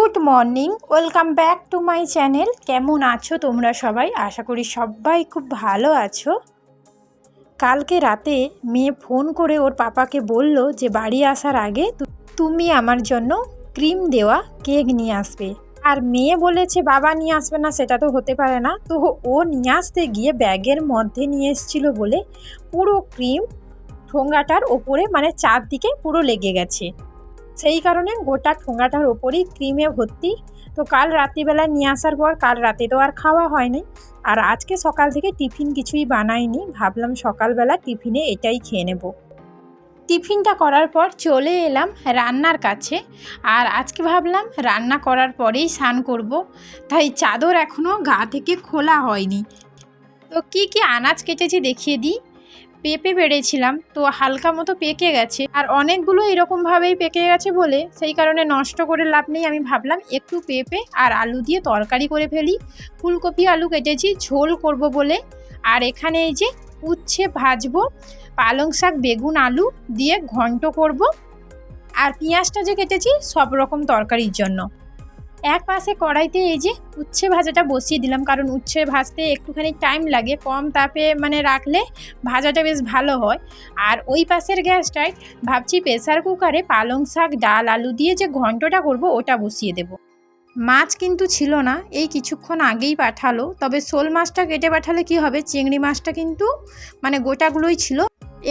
Good morning, welcome back to my channel. কেমন আছো তোমরা সবাই? আশা করি সবাই খুব ভালো আছো। কালকে রাতে মেয়ে ফোন করে ওর পাপাকে বলল যে বাড়ি আসার আগে তুমি আমার জন্য ক্রিম দেওয়া কেক নিয়ে আসবে। আর মেয়ে বলেছে, বাবা নিয়ে আসবে না, সেটা তো হতে পারে না। তো ও নিয়ে আসতে গিয়ে ব্যাগের মধ্যে নিয়ে এসেছিল বলে পুরো ক্রিম ঠোঙ্গাটার ওপরে মানে চারদিকে পুরো লেগে গেছে। সেই কারণে গোটা ঠোঙাটার ওপরেই ক্রিমে ভর্তি। তো কাল রাত্রিবেলা নিয়ে আসার পর কাল রাতে তো আর খাওয়া হয়নি আর আজকে সকাল থেকে টিফিন কিছুই বানাইনি। ভাবলাম সকালবেলা টিফিনে এটাই খেয়ে নেব। টিফিনটা করার পর চলে এলাম রান্নার কাছে। আর আজকে ভাবলাম রান্না করার পরেই স্নান করব। তাই চাদর এখনও গা থেকে খোলা হয়নি। তো কি কি আনাজ কেটেছি দেখিয়ে দিই। পেঁপে বেড়েছিলাম, তো হালকা মতো পেকে গেছে। আর অনেকগুলো এরকমভাবেই পেকে গেছে বলে সেই কারণে নষ্ট করে লাভ নেই। আমি ভাবলাম একটু পেঁপে আর আলু দিয়ে তরকারি করে ফেলি। ফুলকপি, আলু কেটেছি, ঝোল করব বলে। আর এখানে এই যে উচ্ছে ভাজবো, পালং শাক, বেগুন, আলু দিয়ে ঘন্ট করব। আর পেঁয়াজটা যে কেটেছি, সব রকম তরকারির জন্য। এক পাশে কড়াইতে এই যে উচ্ছে ভাজাটা বসিয়ে দিলাম, কারণ উচ্ছে ভাজতে একটুখানি টাইম লাগে, কম তাপে মানে রাখলে ভাজাটা বেশ ভালো হয়। আর ওই পাশের গ্যাসটায় ভাবছি প্রেসার কুকারে পালং শাক, ডাল, আলু দিয়ে যে ঘন্টটা করব, ওটা বসিয়ে দেব। মাছ কিন্তু ছিল না, এই কিছুক্ষণ আগেই পাঠালো, তবে শোল মাছটা কেটে পাঠালে কি হবে, চিংড়ি মাছটা কিন্তু মানে গোটাগুলোই ছিল,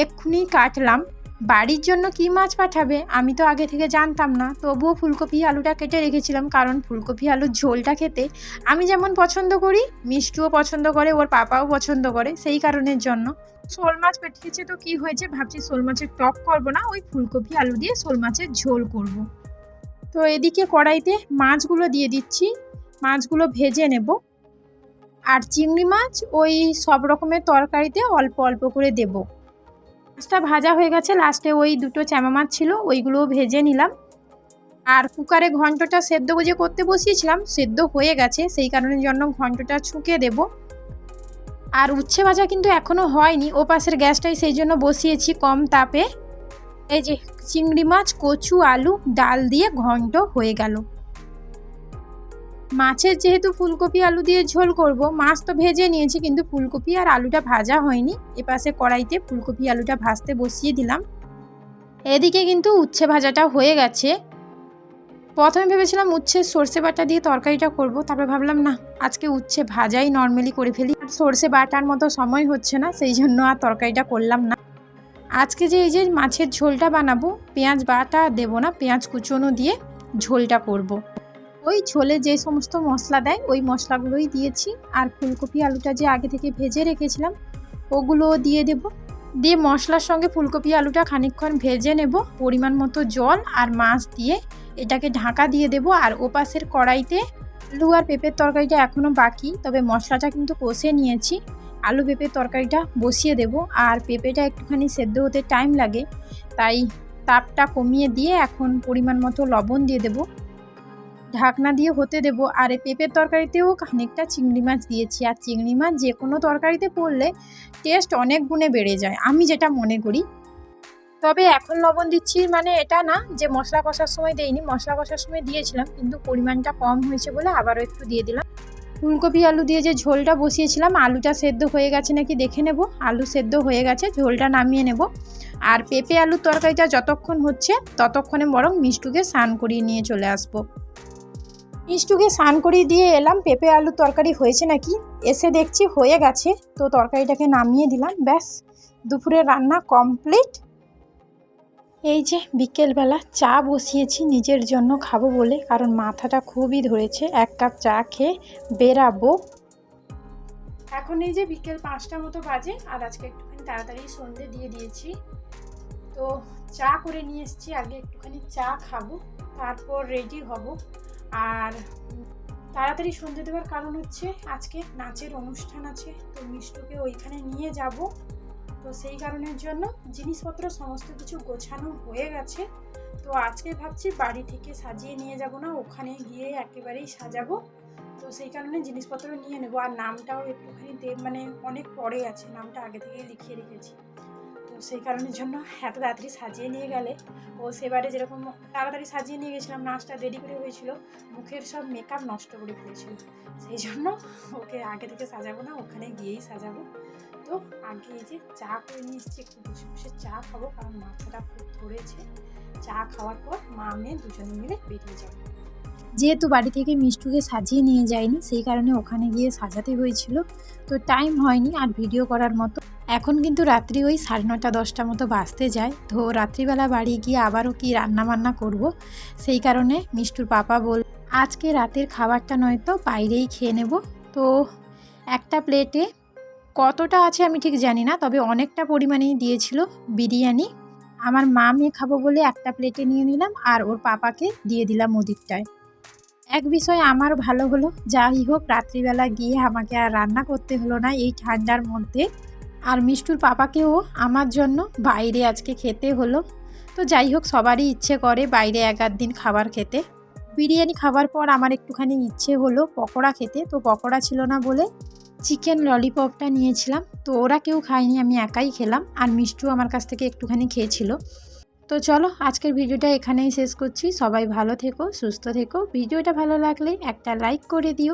এক্ষুনি কাটলাম। বাড়ির জন্য কি মাছ পাঠাবে? আমি তো আগে থেকে জানতাম না। তবুও ফুলকপি, আলুটা কেটে রেখেছিলাম কারণ ফুলকপি, আলুর ঝোলটা খেতে আমি যেমন পছন্দ করি, মিষ্টিও পছন্দ করে, ওর পাপাও পছন্দ করে সেই কারণের জন্য। শোল মাছ পেটিয়েছে তো কি হয়েছে? ভাবছি শোল মাছের টক করব না, ওই ফুলকপি, আলু দিয়ে শোল মাছের ঝোল করব। তো এদিকে কড়াইতে মাছগুলো দিয়ে দিচ্ছি। মাছগুলো ভেজে নেব। আর চিংড়ি মাছ ওই সব রকমের তরকারিতে অল্প অল্প করে দেব। মাছটা ভাজা হয়ে গেছে। লাস্টে ওই দুটো চ্যামা মাছ ছিল, ওইগুলোও ভেজে নিলাম। আর কুকারে ঘন্টটা সেদ্ধ যে করতে বসিয়েছিলাম, সেদ্ধ হয়ে গেছে। সেই কারণের জন্য ঘন্টটা ছুঁকে দেব। আর উচ্ছে ভাজা কিন্তু এখনও হয়নি। ও পাশের গ্যাসটাই সেই জন্য বসিয়েছি কম তাপে। এই যে চিংড়ি মাছ, কচু, আলু, ডাল দিয়ে ঘন্ট হয়ে গেল। মাছের যেহেতু ফুলকপি আলু দিয়ে ঝোল করব, মাছ তো ভেজে নিয়েছি কিন্তু ফুলকপি আর আলুটা ভাজা হয়নি। এপাশে কড়াইতে ফুলকপি আলুটা ভাজতে বসিয়ে দিলাম। এদিকে কিন্তু উচ্ছে ভাজাটা হয়ে গেছে। প্রথমে ভেবেছিলাম উচ্ছে সর্ষে বাটা দিয়ে তরকারিটা করব, তারপর ভাবলাম না, আজকে উচ্ছে ভাজাই নর্মালি করে ফেলি। সর্ষে বাটার মতো সময় হচ্ছে না, সেই জন্য আর তরকারিটা করলাম না। আজকে যে এই যে মাছের ঝোলটা বানাবো, পেঁয়াজ বাটা দেবো না, পেঁয়াজ কুচনো দিয়ে ঝোলটা করব। ওই ঝোলে যে সমস্ত মশলা দেয়, ওই মশলাগুলোই দিয়েছি। আর ফুলকপি আলুটা যে আগে থেকে ভেজে রেখেছিলাম ওগুলোও দিয়ে দেব। দিয়ে মশলার সঙ্গে ফুলকপি আলুটা খানিকক্ষণ ভেজে নেব পরিমাণ মতো জল আর মাছ দিয়ে। এটাকে ঢাকা দিয়ে দেব আর ওপাশের কড়াইতে আলু আর পেঁপের তরকারিটা এখনও বাকি, তবে মশলাটা কিন্তু কষে নিয়েছি। আলু, পেঁপের তরকারিটা বসিয়ে দেব আর পেঁপেটা একটুখানি সেদ্ধ হতে টাইম লাগে, তাই তাপটা কমিয়ে দিয়ে এখন পরিমাণ মতো লবণ দিয়ে দেব। ঢাকনা দিয়ে হতে দেব। আর এই পেঁপের তরকারিতেও খানিকটা চিংড়ি মাছ দিয়েছি। আর চিংড়ি মাছ যে কোনো তরকারিতে পড়লে টেস্ট অনেক গুণে বেড়ে যায়, আমি যেটা মনে করি। তবে এখন লবণ দিচ্ছি মানে এটা না যে মশলা কষার সময় দেইনি, মশলা কষার সময় দিয়েছিলাম কিন্তু পরিমাণটা কম হয়েছে বলে আবারও একটু দিয়ে দিলাম। ফুলকপি, আলু দিয়ে যে ঝোলটা বসিয়েছিলাম, আলুটা সেদ্ধ হয়ে গেছে নাকি দেখে নেব। আলু সেদ্ধ হয়ে গেছে, ঝোলটা নামিয়ে নেব। আর পেঁপে, আলুর তরকারিটা যতক্ষণ হচ্ছে ততক্ষণে বরং মিষ্টুকে স্নান করিয়ে নিয়ে চলে আসব। মিষ্টুকে স্নান করিয়ে দিয়ে এলাম। পেঁপে, আলুর তরকারি হয়েছে নাকি? এসে দেখছি হয়ে গেছে। তো তরকারিটাকে নামিয়ে দিলাম। ব্যাস, দুপুরের রান্না কমপ্লিট। এই যে বিকেলবেলা চা বসিয়েছি নিজের জন্য খাব বলে, কারণ মাথাটা খুবই ধরেছে। এক কাপ চা খেয়ে বেরাবো। এখন এই যে বিকেল পাঁচটা মতো বাজে, আর আজকে একটুখানি তাড়াতাড়ি সন্ধে দিয়ে দিয়েছি। তো চা করে নিয়ে এসেছি, আগে একটুখানি চা খাব, তারপর রেডি হব। আর তাড়াতাড়ি সন্ধে দেওয়ার কারণ হচ্ছে আজকে নাচের অনুষ্ঠান আছে, তো মিষ্টুকে ওইখানে নিয়ে যাব। তো সেই কারণের জন্য জিনিসপত্র সমস্ত কিছু গোছানো হয়ে গেছে। তো আজকে ভাবছি বাড়ি থেকে সাজিয়ে নিয়ে যাব না, ওখানে গিয়ে একেবারেই সাজাবো। তো সেই কারণে জিনিসপত্র নিয়ে নেব। আর নামটাও একটুখানি মানে অনেক পরে আছে, নামটা আগে থেকেই লিখিয়ে রেখেছি। সেই কারণের জন্য এত তাড়াতাড়ি সাজিয়ে নিয়ে গেলে। ও সেবারে যেরকম তাড়াতাড়ি সাজিয়ে নিয়ে গেছিলাম, নাচটা দেরি করে হয়েছিল, মুখের সব মেকআপ নষ্ট করে ফেলেছিল। সেই জন্য ওকে আগে থেকে সাজাবো না, ওখানে গিয়েই সাজাবো। তো আগে এই যে চা করে নিয়ে এসেছি, একটু বসে বসে চা খাব, কারণ মাথাটা খুব ধরেছে। চা খাওয়ার পর মা মেয়ে দুজনে মিলে বেরিয়ে যাব। যেহেতু বাড়ি থেকে মিষ্টুকে সাজিয়ে নিয়ে যায়নি, সেই কারণে ওখানে গিয়ে সাজাতে হয়েছিল। তো টাইম হয়নি আর ভিডিও করার মতো। এখন কিন্তু রাত্রি ওই সাড়ে নটা দশটা মতো বাজতে যায়। তো রাত্রিবেলা বাড়ি গিয়ে আবারও কি রান্না বান্না করব? সেই কারণে মিষ্টুর পাপা বল আজকে রাতের খাবারটা নয়তো বাইরেই খেয়ে নেব। তো একটা প্লেটে কতটা আছে আমি ঠিক জানি না, তবে অনেকটা পরিমাণেই দিয়েছিল বিরিয়ানি। আমার মা মেয়ে খাব বলে একটা প্লেটে নিয়ে নিলাম আর ওর পাপাকে দিয়ে দিলাম ওদিকটায়। এক বিষয় আমার ভালো হলো, যাই হোক, রাত্রিবেলা গিয়ে আমাকে আর রান্না করতে হলো না এই ঠান্ডার মধ্যে। আর মিষ্টুর পাপাকেও আমার জন্য বাইরে আজকে খেতে হলো। তো যাই হোক, সবারই ইচ্ছে করে বাইরে এক আধ দিন খাবার খেতে। বিরিয়ানি খাবার পর আমার একটুখানি ইচ্ছে হলো পকোড়া খেতে। তো পকোড়া ছিল না বলে চিকেন ললিপপটা নিয়েছিলাম। তো ওরা কেউ খায়নি, আমি একাই খেলাম। আর মিষ্টু আমার কাছ থেকে একটুখানি খেয়েছিল। তো চলো আজকের ভিডিওটা এখানেই শেষ করছি। সবাই ভালো থেকো, সুস্থ থেকো। ভিডিওটা ভালো লাগলে একটা লাইক করে দিও।